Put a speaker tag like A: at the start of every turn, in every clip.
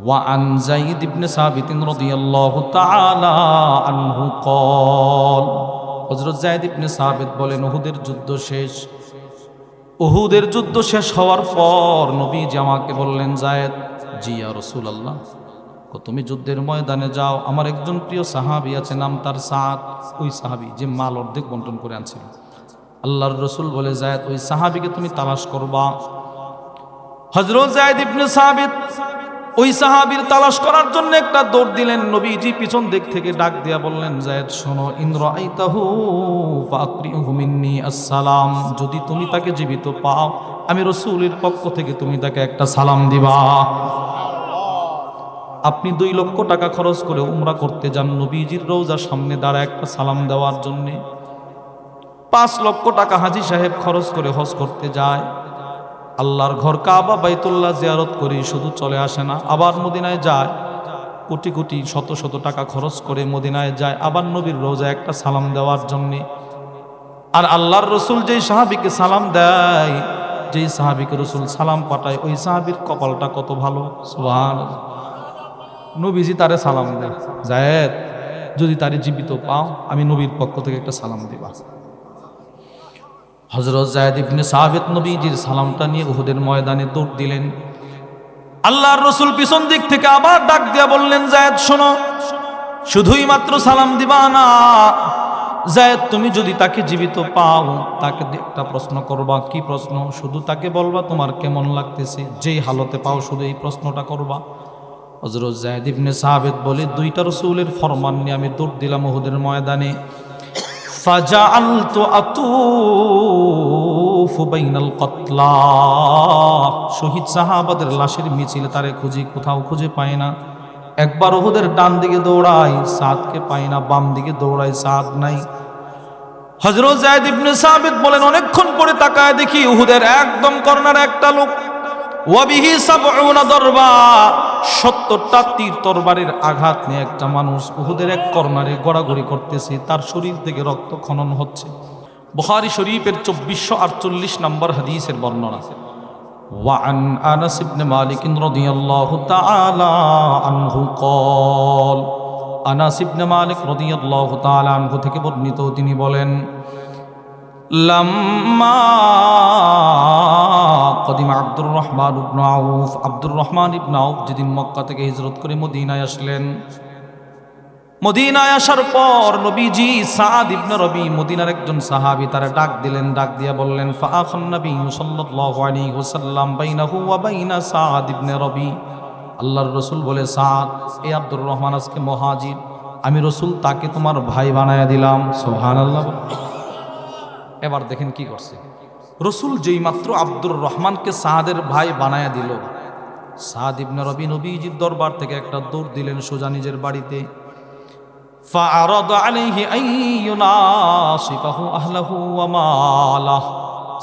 A: وعن زيد بن ثابت رضي الله تعالى عنه قال হযরত যায়েদ ইবনে সাবিত বলেন উহুদের যুদ্ধ শেষ উহুদের যুদ্ধ শেষ হওয়ার পর নবীজি আমাকে বললেন জায়েদ জি ইয়া রাসূলুল্লাহ কো তুমি যুদ্ধের ময়দানে যাও আমার একজন প্রিয় সাহাবী আছে নাম তার সাদ ওই সাহাবী যে মাল অর্ধেক বন্টন করে আনছিল আল্লাহর রসুল বলে জায়েদ ওই সাহাবীকে তুমি তালাশ করবা হজরত জায়দ ইবনে সাবিত ওই সাহাবির তালাশ করার জন্য একটা দৌড় দিলেন। নবীজি পিছন দিক থেকে ডাক দিয়া বললেন, জায়েদ, শোনো ইন্দ্র আইতাহু ফাকরিহু মিন্নি আসসালাম। যদি তুমি তাকে জীবিত পাও, আমি রসুলের পক্ষ থেকে তুমি তাকে একটা সালাম দিবা। আপনি দুই লক্ষ টাকা খরচ করে উমরা করতে যান। নবীজির রোজার সামনে দাঁড়া একটা সালাম দেওয়ার জন্যে। পাঁচ লক্ষ টাকা হাজি সাহেব খরচ করে হজ করতে যায়। আল্লাহর ঘর কাবা বাইতুল্লাহ জিয়ারত করি, শুধু চলে আসে না, আবার মদিনায় যায়। কোটি কোটি, শত শত টাকা খরচ করে মদিনায় যায়, আবার নবীর রোজা একটা সালাম দেওয়ার জন্যে। আর আল্লাহর রসুল যেই সাহাবিকে সালাম দেয়, যেই সাহাবিকে রসুল সালাম পাঠায়, ওই সাহাবির কপালটা কত ভালো? সুবহান নবীজি তারে সালাম দেয় জায়েদ, যদি তারে জীবিত পাও, আমি নবীর পক্ষ থেকে একটা সালাম দিবা। হজরত জায়দ ইবনে সাহাবেত নবীজির সালামটা নিয়ে উহুদের ময়দানে দৌড় দিলেন। আল্লাহর রসুল পিছন দিক থেকে আবার ডাক দিয়া বললেন জায়দ শোনো, শুধুই মাত্র সালাম দিবা না। জায়দ তুমি যদি তাকে জীবিত পাও, তাকে একটা প্রশ্ন করবা। কি প্রশ্ন? শুধু তাকে বলবা, তোমার কেমন লাগতেছে? যেই হালতে পাও, শুধু এই প্রশ্নটা করবা। হজরত জায়দ ইবনে সাহাবেদ বলে, দুইটা রসুলের ফরমান নিয়ে আমি দৌড় দিলাম উহুদের ময়দানে। ফাজাআলতু আতুফু বাইনাল কতলা শহীদ সাহাবাদের লাশের মিছিলে তারে খুঁজি, কোথাও খুঁজে পায় না। একবার ওহুদের ডান দিকে দৌড়াই, সাদকে পায় না, বাম দিকে দৌড়াই, সাদ নাই। হজরত জায়দ ইবনে সাবিত বলেন, অনেকক্ষণ পরে তাকায় দেখি উহুদের একদম কর্নারে একটা লোক ওয়াবিহি সাবউনা দরবা সত্তরটা তীর তরবারের আঘাত নিয়ে একটা মানুষ উহুদের এক কর্নারে গড়াগড়ি করতেছে তার শরীর থেকে রক্ত খনন হচ্ছে বুখারী শরীফের চব্বিশশো আটচল্লিশ নম্বর হাদিসের বর্ণনা وعن أنس بن مالك رضي الله تعالى عنه قال আনাস ইবনে মালিক রাদিয়াল্লাহু তাআলা আনহু থেকে বর্ণিত তিনি বলেন লাম্মা কদিম আব্দুর রহমান ইবনে আউফ। আব্দুর রহমান ইবনে আউফ যেদিন মক্কা থেকে হিজরত করে মদিনায় আসলেন। মদিনায় আসার পর নবীজি সাদ ইবনে রবি মদিনার একজন সাহাবী তারা ডাক দিলেন, ডাক দিয়া বললেন ফাআখান নবী সাল্লাল্লাহু আলাইহি ওয়াসাল্লাম বাইনাহু ওয়া বাইনা সাদ ইবনে রবি। আল্লাহর রসুল বলে সাদ এই আব্দুর রহমান আজকে মহাজির আমি রসুল তাকে তোমার ভাই বানায়া দিলাম। সুবহানাল্লাহ। এবার দেখেন কি করছে। রসুল যেই মাত্র আব্দুর রহমানকে সাহাদের ভাই বানায়া দিল, সাহাদ ইবনে রবি নবীজির দরবার থেকে একটা দৌড় দিলেন সোজা নিজের বাড়িতে।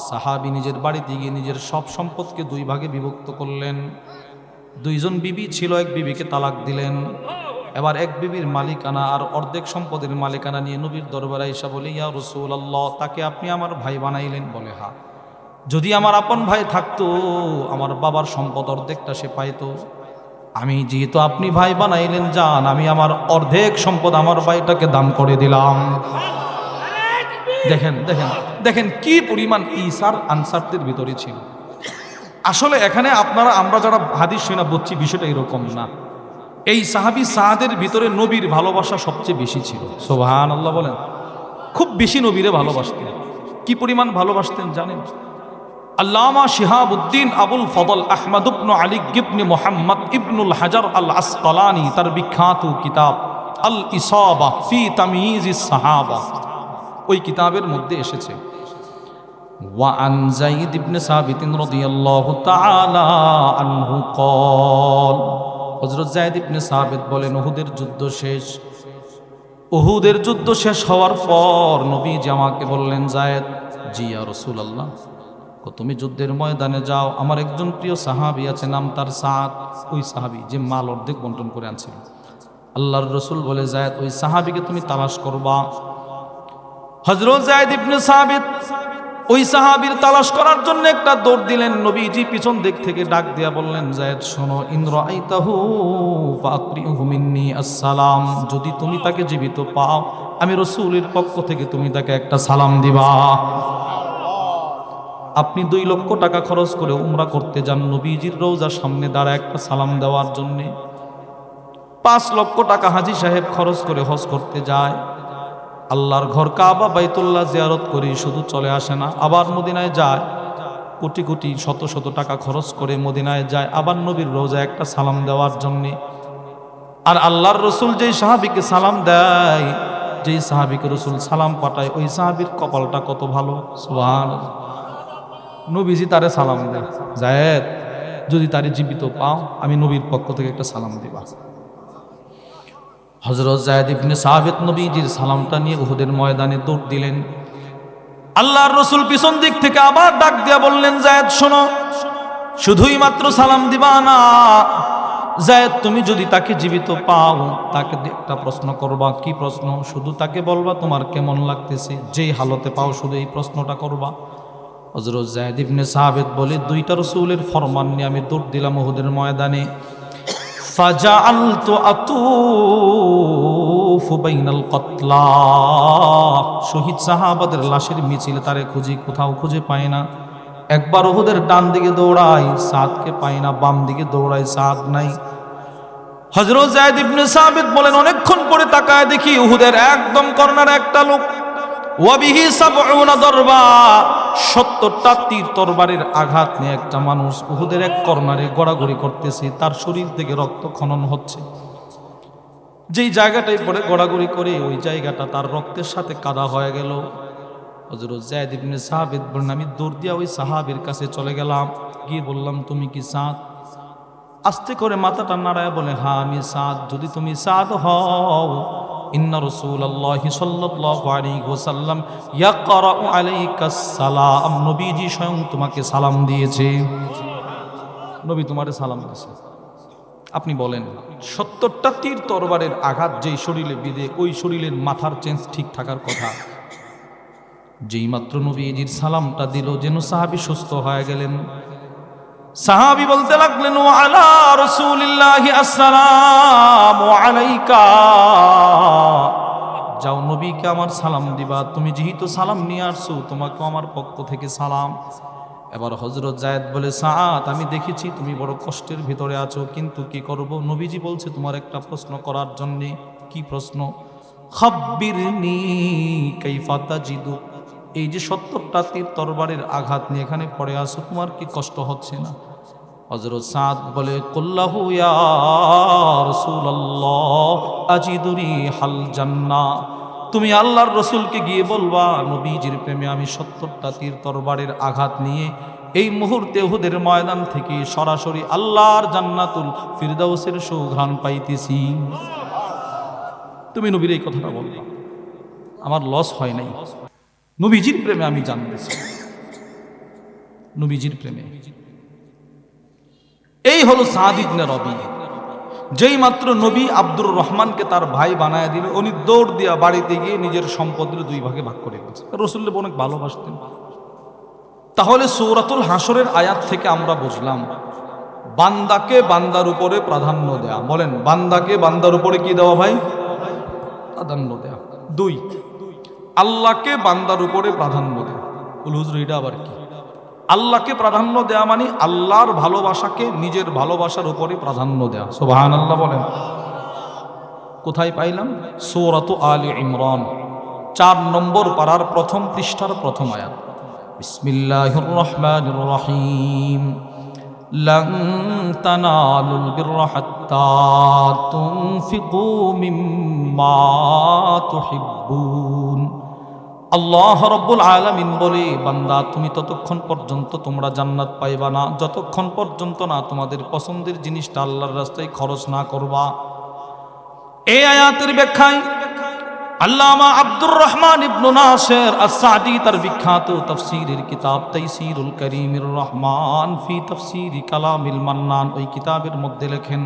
A: সাহাবি নিজের বাড়িতে গিয়ে নিজের সব সম্পদকে দুই ভাগে বিভক্ত করলেন। দুইজন বিবি ছিল, এক বিবিকে তালাক দিলেন। এবার এক বিবির মালিকানা আর অর্ধেক সম্পদের মালিকানা নিয়ে নবীর দরবারে এসা বলে, ইয়া রসুল আল্লাহ তাকে আপনি আমার ভাই বানাইলেন, বলে হা। যদি আমার আপন ভাই থাকতো, আমার বাবার সম্পদ অর্ধেকটা সে পাইতো। আমি যেহেতু আপনি ভাই বানাইলেন যান আমি আমার অর্ধেক সম্পদ আমার ভাইটাকে দান করে দিলাম। দেখেন দেখেন দেখেন কি পরিমাণ ইসার আনসারদের ভিতরে ছিল। আসলে এখানে আপনারা, আমরা যারা হাদিস শুনে বুঝছি, বিষয়টা এরকম না। এই সাহাবি সাহাদের ভিতরে নবীর ভালোবাসা সবচেয়ে বেশি ছিল সোভান আল্লাহ বলেন খুব বেশি নবীরে ভালোবাসতেন কি পরিমাণ ভালোবাসতেন জানেন আল্লামা শিহাবুদ্দিন আবুল ফদল আহমদ ইবনু আলী গিবনে মোহাম্মদ ইবনুল হাজার আল আসকালানি তার বিখ্যাত কিতাব আল ইসাবা ফি তামিজ সাহাবা ওই কিতাবের মধ্যে এসেছে وعن زيد بن ثابت رضي الله تعالى عنه قال হযরত যায়েদ ইবনে সাবিত বলেন, উহুদের যুদ্ধ শেষ। উহুদের যুদ্ধ শেষ হওয়ার পর নবী আমাকে বললেন জায়েদ জিয়া রসুল আল্লাহ তুমি যুদ্ধের ময়দানে যাও। আমার একজন প্রিয় সাহাবী আছে, নাম তার সাদ। ওই সাহাবী যে মাল অর্ধেক বন্টন করে আনছিল। আল্লাহর রসুল বলে জায়েদ ওই সাহাবীকে তুমি তালাশ করবা। হজরত জায়েদ ইবনে সাবিত ওই সাহাবির তালাশ করার জন্য একটা দৌড় দিলেন নবীজি, পিছন দিক থেকে ডাক দিয়া বললেন, জায়েদ, শোনো ইন্দ্র আইতাহু ফাকরিহু মিন্নি আসসালাম, যদি তুমি তাকে জীবিত পাও, আমি রসুলের পক্ষ থেকে তুমি তাকে একটা সালাম দিবা। আপনি দুই লক্ষ টাকা খরচ করে উমরা করতে যান নবীজির রোজার সামনে দাঁড়া একটা সালাম দেওয়ার জন্যে। পাঁচ লক্ষ টাকা হাজি সাহেব খরচ করে হজ করতে যায়। আল্লাহর ঘর কাবা বাইতুল্লাহ জিয়ারত করি, শুধু চলে আসে না, আবার মদিনায় যায়। কোটি কোটি, শত শত টাকা খরচ করে মদিনায় যায়, আবার নবীর রোজা একটা সালাম দেওয়ার জন্যে। আর আল্লাহর রসুল যেই সাহাবিকে সালাম দেয়, যেই সাহাবিকে রসুল সালাম পাঠায়, ওই সাহাবির কপালটা কত ভালো? সুবহান নবীজি তারে সালাম দেয়, জায়েদ, যদি তারে জীবিত পাও, আমি নবীর পক্ষ থেকে একটা সালাম দিবা। হজরত জায়দ ইবনে সাহাবেত নবীজির সালামটা নিয়ে উহুদের ময়দানে দৌড় দিলেন। আল্লাহর রসুল পিছন দিক থেকে আবার ডাক দিয়া বললেন জায়দ শোনো, শুধুই মাত্র সালাম দিবা না। জায়দ তুমি যদি তাকে জীবিত পাও, তাকে একটা প্রশ্ন করবা। কি প্রশ্ন? শুধু তাকে বলবা তোমার কেমন লাগতেছে? যেই হালতে পাও শুধু এই প্রশ্নটা করবা। হজরত জায়দ ইবনে সাহাবেদ বলে, দুইটা রসুলের ফরমান নিয়ে আমি দৌড় দিলাম উহুদের ময়দানে। শহীদ সাহাবাদের লাশের মিছিল তারে খুঁজি, কোথাও খুঁজে পায় না। একবার ওহুদের ডান দিকে দৌড়াই সাদকে পাই না, বাম দিকে দৌড়াই সাদ নাই। হজরত জায়দ ইবনে সাবিত বলেন, অনেকক্ষণ পরে তাকায় দেখি উহুদের একদম কর্নার একটা লোক। ওয়াবিহি সাবউনা দরবা। সত্তরটা তীর তরবারের আঘাত নিয়ে একটা মানুষ উহুদের এক কর্নারে গড়াগড়ি করতেছে, তার শরীর থেকে রক্ত খনন হচ্ছে। যেই জায়গাটায় পরে গড়াগড়ি করে, ওই জায়গাটা তার রক্তের সাথে কাদা হয়ে গেল। হজরত জায়দ সাহাবিদ বলেন আমি দৌড় দিয়া ওই সাহাবির কাছে চলে গেলাম। গিয়ে বললাম, তুমি কি সাঁত আস্তে করে মাথাটা নাড়ায় বলে হ্যাঁ আমি সাঁত যদি তুমি সাদ হও ইন্না রাসূলুল্লাহি সাল্লাল্লাহু আলাইহি ওয়াসাল্লাম ইয়াকরাউ আলাইকাস সালাম। নবীজি স্বয়ং তোমাকে সালাম দিয়েছে। নবী সালাম আপনি বলেন, সত্তরটা তীর তরবারের আঘাত যেই শরীরে বিধে, ওই শরীরের মাথার চেঞ্জ ঠিক থাকার কথা। যেই মাত্র নবীজির সালামটা দিল, যেন সাহাবি সুস্থ হয়ে গেলেন। সাহাবি বলতে লাগলেন, ও আলা রসুলিল্লাহি আসসালাম ও আলাইকা। যাও নবীকে আমার সালাম দিবা। তুমি যেহেতু সালাম নিয়ে আসছো তোমাকে আমার পক্ষ থেকে সালাম। এবার হজরত জায়েদ বলে সাত আমি দেখেছি তুমি বড় কষ্টের ভিতরে আছো, কিন্তু কি করব? নবীজি বলছে, তোমার একটা প্রশ্ন করার জন্যে। কি প্রশ্ন? খাব্বিরনি কাইফা তাজিদু। এই যে সত্তরটা তীর তরবারের আঘাত নিয়ে এখানে পড়ে আসো তোমার কি কষ্ট হচ্ছে না? হজরত সাদ বলে কল্লাহু আজিদুরি হাল জান্নাহ তুমি আল্লাহর রসুলকে গিয়ে বলবা, নবীজির প্রেমে আমি সত্তরটা তীর তরবারের আঘাত নিয়ে এই মুহূর্তে হুদের ময়দান থেকে সরাসরি আল্লাহর জান্নাতুল ফিরদাউসের সুঘ্রাণ পাইতেছি। তুমি নবীর এই কথাটা বলবা। আমার লস হয় নাই। নবীজির প্রেমে আমি জানতেছি। নবীজির প্রেমে। এই হলো সাদিবনে রবি। যেই মাত্র নবী আব্দুর রহমানকে তার ভাই বানায় দিল, উনি দৌড় দিয়া বাড়িতে গিয়ে নিজের সম্পদের দুই ভাগে ভাগ করে দিয়েছে রসুল্লেব অনেক ভালোবাসতেন। তাহলে সৌরাতুল হাসরের আয়াত থেকে আমরা বুঝলাম, বান্দাকে বান্দার উপরে প্রাধান্য দেয়া। বলেন, বান্দাকে বান্দার উপরে কি দেওয়া ভাই প্রাধান্য দেয়া। দুই। আল্লাহকে বান্দার উপরে প্রাধান্য দেয়া বলে হুজুর এটা আবার কি আল্লাহকে প্রাধান্য দেয়া মানে আল্লাহর ভালোবাসাকে নিজের ভালোবাসার উপরে প্রাধান্য দেয়া সোবাহান আল্লাহ বলেন কোথায় পাইলাম সৌরাত আলী ইমরান চার নম্বর পাড়ার প্রথম পৃষ্ঠার প্রথম আয়াত বিসমিল্লাহির রহমানির রহিম لن تنالوا البر حتى تنفقوا مما تحبون আল্লাহ রব্বুল আলামিন বলে, বান্দা, তুমি ততক্ষণ পর্যন্ত তোমরা জান্নাত পাইবা না, যতক্ষণ পর্যন্ত না তোমাদের পছন্দের জিনিসটা আল্লাহর রাস্তায় খরচ না করবা। এই আয়াতের ব্যাখ্যায় আল্লামা আব্দুর রহমান ইবনু নাসির আস-সাদি তার বিখ্যাত তাফসীরের কিতাব তাইসিরুল করিমির রহমান ফি তাফসীরি কালামিল মান্নান, ওই কিতাবের মধ্যে লেখেন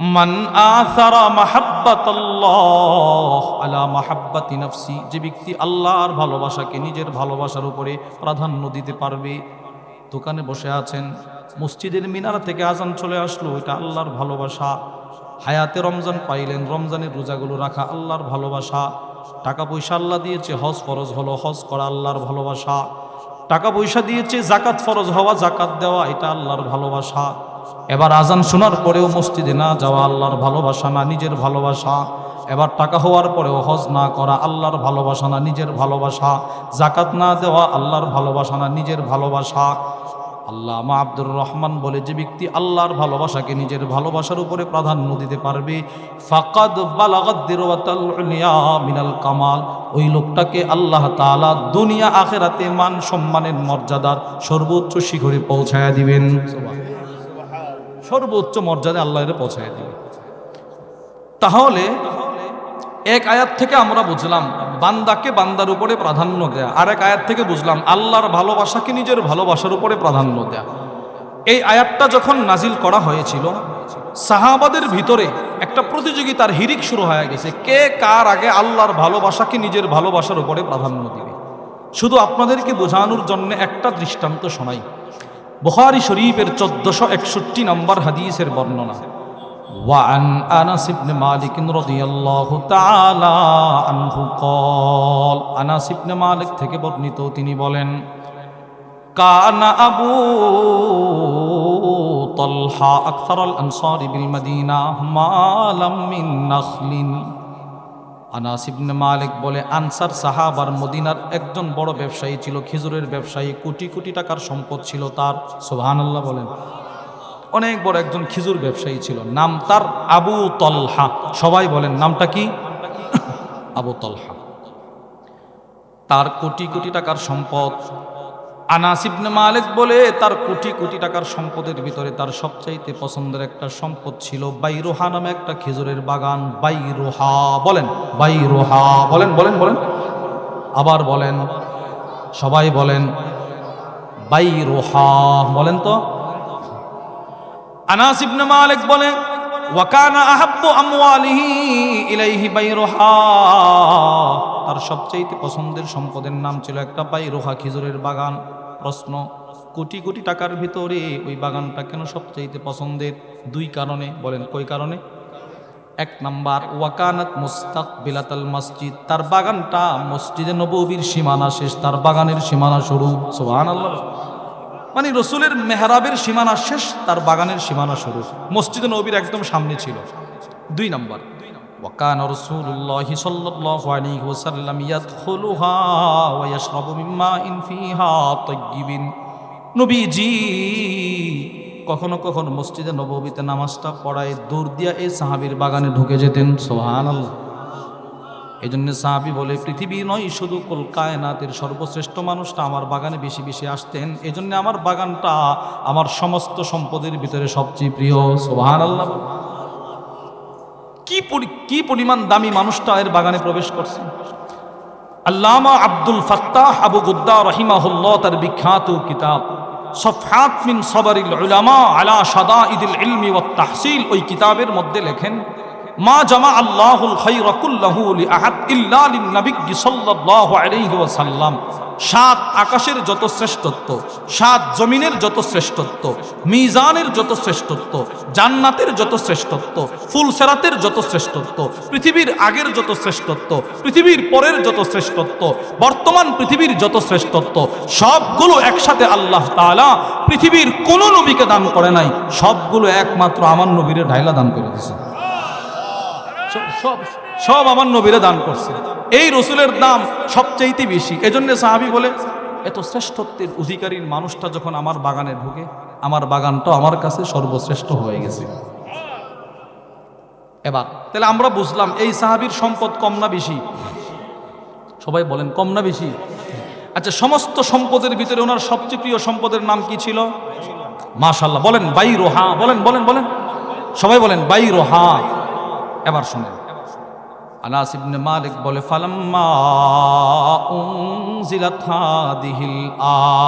A: মান আসারা মাহাব্বাতাল্লাহ আলা মাহাব্বাতি নাফসি, যে ব্যক্তি আল্লাহর ভালোবাসাকে নিজের ভালোবাসার উপরে প্রাধান্য দিতে পারবে। দোকানে বসে আছেন, মসজিদের মিনার থেকে আজান চলে আসলো, এটা আল্লাহর ভালোবাসা। হায়াতে রমজান পাইলেন রমজানের রোজাগুলো রাখা আল্লাহর ভালোবাসা। টাকা পয়সা আল্লাহ দিয়েছে, হজ ফরজ হলো, হজ করা আল্লাহর ভালোবাসা। টাকা পয়সা দিয়েছে, জাকাত ফরজ হওয়া, জাকাত দেওয়া, এটা আল্লাহর ভালোবাসা। এবার আজান শোনার পরেও মসজিদে না যাওয়া আল্লাহর ভালোবাসা না নিজের ভালোবাসা। এবার টাকা হওয়ার পরেও হজ না করা আল্লাহর ভালোবাসা না নিজের ভালোবাসা। জাকাত না দেওয়া আল্লাহর ভালোবাসা না নিজের ভালোবাসা। আল্লাহ মা আব্দুর রহমান বলে, যে ব্যক্তি আল্লাহর ভালোবাসাকে নিজের ভালোবাসার উপরে প্রাধান্য দিতে পারবে, ফাকাদ মিনাল কামাল। ওই লোকটাকে আল্লাহ তাআলা দুনিয়া আখেরাতে মান সম্মানের মর্যাদার সর্বোচ্চ শিখরে পৌঁছায়া দিবেন। সর্বোচ্চ মর্যাদা আল্লাহ এর পৌঁছায় দিবে তাহলে এক আয়াত থেকে আমরা বুঝলাম বান্দাকে বান্দার উপরে প্রাধান্য দেয়া। আর এক আয়াত থেকে বুঝলাম, আল্লাহর ভালোবাসাকে নিজের ভালোবাসার উপরে প্রাধান্য দেয়া। এই আয়াতটা যখন নাজিল করা হয়েছিল, সাহাবাদের ভিতরে একটা প্রতিযোগিতার হিরিক শুরু হয়ে গেছে, কে কার আগে আল্লাহর ভালোবাসাকে নিজের ভালোবাসার উপরে প্রাধান্য দিবে। শুধু আপনাদেরকে বোঝানোর জন্য একটা দৃষ্টান্ত শোনাই। বুখারী শরীফের চোদ্দশো একষট্টি নম্বর হাদিসের বর্ণনা। وعن أنس بن مالك رضي الله تعالى عنه قال أنس بن مالك থেকে বর্ণিত তিনি বলেন কানা আবু طلحة أكثر الأنصار بالمدينة مالا من نخل আনাস ইবনে মালিক বলে আনসার সাহাবার মদিনার একজন বড় ব্যবসায়ী ছিল খেজুরের ব্যবসায়ী কোটি কোটি টাকার সম্পদ ছিল তার সুবহানাল্লাহ বলেন অনেক বড় একজন খিজুর ব্যবসায়ী ছিল, নাম তার আবু তলহা। সবাই বলেন, নামটা কি? আবু তলহা। তার কোটি কোটি টাকার সম্পদ। আনাস ইবনে মালিক বলে, তার কোটি কোটি টাকার সম্পদের ভিতরে তার সবচাইতে পছন্দের একটা সম্পদ ছিল বাইরোহা নামে একটা খেজুরের বাগান, বাইরোহা। বলেন বাইরোহা। বলেন বলেন বলেন। আবার বলেন, সবাই বলেন, বাইরোহা। বলেন তো। আনাস ইবনে মালিক বলে, ওয়াকানা আহাব্বু আমওয়ালিহি ইলাইহি বাইরুহা। তার সবচেয়ে পছন্দের সম্পদের নাম ছিল একটা বাইরুহা খেজুরের বাগান। প্রশ্ন, কোটি কোটি টাকার ভিতরে ওই বাগানটা কেন সবচেয়ে পছন্দের? দুই কারণে, বলেন কই কারণে? এক নাম্বার, ওয়াকানাত মুস্তাক বিলাতাল মসজিদ। তার বাগানটা মসজিদে নববীর সীমানা শেষ, তার বাগানের সীমানা শুরু। সুবহানাল্লাহ। মানে রসুলের মেহরাবের সীমানা শেষ, তার বাগানের সীমানা শুরু। মসজিদে নবীর একদম সামনে ছিল। দুই নম্বর। ওয়াকান রসুল্লাহ সাল্লাল্লাহু আলাইহি ওয়াসাল্লাম ইয়াদখুলুহা ওয়া ইয়াশরাবু মিম্মা ইন ফিহা তাইয়্যিবিন। নবীজি, কখনো কখনো মসজিদে নববীতে নামাজটা পড়ায় দৌড় দিয়া এই সাহাবীর বাগানে ঢুকে যেতেন। সুবহানাল্লাহ। এই জন্য সাহাবি বলে, পৃথিবী নয়, শুধু কুল কায়নাতের সর্বশ্রেষ্ঠ মানুষটা আমার বাগানে বেশি বেশি আসতেন। এই জন্য আমার বাগানটা আমার সমস্ত সম্পদের ভিতরে সবচেয়ে প্রিয়। সোহান আল্লাহ কি কি পরিমাণ দামি মানুষটা এর বাগানে প্রবেশ করছে। আল্লামা আব্দুল ফাত্তাহ আবু গুদ্দা রহিমাহুল্লাহ তার বিখ্যাত কিতাব, সফহাত মিন সবরিল আলা শাদাইদিল ইলমি ও তাহসিল, ওই কিতাবের মধ্যে লেখেন মা জামা আল্লাহুল খায়রা কুল্লাহু লিআহাদ ইল্লা লিন-নবিয়্যি সাল্লাল্লাহু আলাইহি ওয়াসাল্লাম। সাত আকাশের যত শ্রেষ্ঠত্ব, সাত জমিনের যত শ্রেষ্ঠত্ব, মিজানের যত শ্রেষ্ঠত্ব, জান্নাতের যত শ্রেষ্ঠত্ব, ফুলসেরাতের যত শ্রেষ্ঠত্ব, পৃথিবীর আগের যত শ্রেষ্ঠত্ব, পৃথিবীর পরের যত শ্রেষ্ঠত্ব, বর্তমান পৃথিবীর যত শ্রেষ্ঠত্ব, সবগুলো একসাথে আল্লাহ তাআলা পৃথিবীর কোনো নবীকে দান করে নাই, সবগুলো একমাত্র আমার নবীরে ঢাইলা দান করে দিয়েছে সব- সব আমার নবীরে দান করছে। এই রসুলের দাম সবচাইতে বেশি। এজন্য সাহাবি বলে, এত শ্রেষ্ঠত্বের অধিকারীর মানুষটা যখন আমার বাগানে ঢুকে, আমার বাগানটা আমার কাছে সর্বশ্রেষ্ঠ হয়ে গেছে। এবার, তাহলে আমরা বুঝলাম, এই সাহাবির সম্পদ কম না বেশি? সবাই বলেন, কম না বেশি? আচ্ছা সমস্ত সম্পদের ভিতরে ওনার সবচেয়ে প্রিয় সম্পদের নাম কি ছিল? মাশাল্লাহ বলেন, বাই রোহা, বলেন বলেন বলেন। সবাই বলেন, বাই রোহা। এবার শুনেন। আনাস ইবনে মালিক বলে, ফালাম্মা উনজিলাত হাদিহিল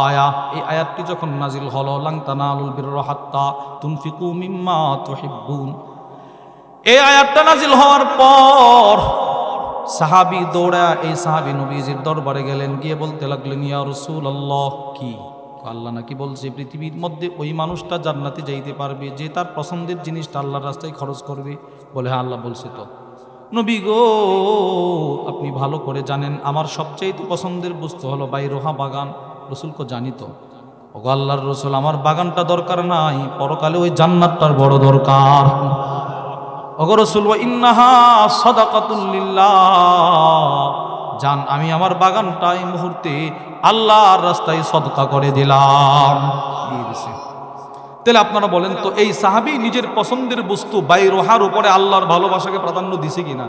A: আয়া। এই আয়াতটি যখন নাজিল হলো, লাং তানালুল বিররা হাত্তা তুনফিকু মিম্মা তুহিব্বুন। এই আয়াতটা নাজিল হওয়ার পর সাহাবি দৌড়া এই সাহাবি নবীজির দরবারে গেলেন, গিয়ে বলতে লাগলেন, ইয়া রসুল আল্লাহ কি আল্লাহ নাকি বলছে, পৃথিবীর মধ্যে ওই মানুষটা জান্নাতে যাইতে পারবে, যে তার পছন্দের জিনিসটা আল্লাহর রাস্তায় খরচ করবে। বলে হ্যাঁ আল্লাহ বলছে তো। নবী গো, আপনি ভালো করে জানেন, আমার সবচেয়ে পছন্দের বস্তু হলো বাই রোহা বাগান। রসুলকে জানি তো। ওগো আল্লাহর রসুল, আমার বাগানটা দরকার নাই, পরকালে ওই জান্নাতটার বড় দরকার। ওগো রসুল ইন্নাহা আমি আমার বাগানটা এই মুহূর্তে আল্লাহর রাস্তায় সদকা করে দিলাম। দিয়ে তাহলে আপনারা বলেন তো, এই সাহাবি নিজের পছন্দের বস্তু বাইরোহার উপরে আল্লাহর ভালোবাসাকে প্রাধান্য দিছে কিনা?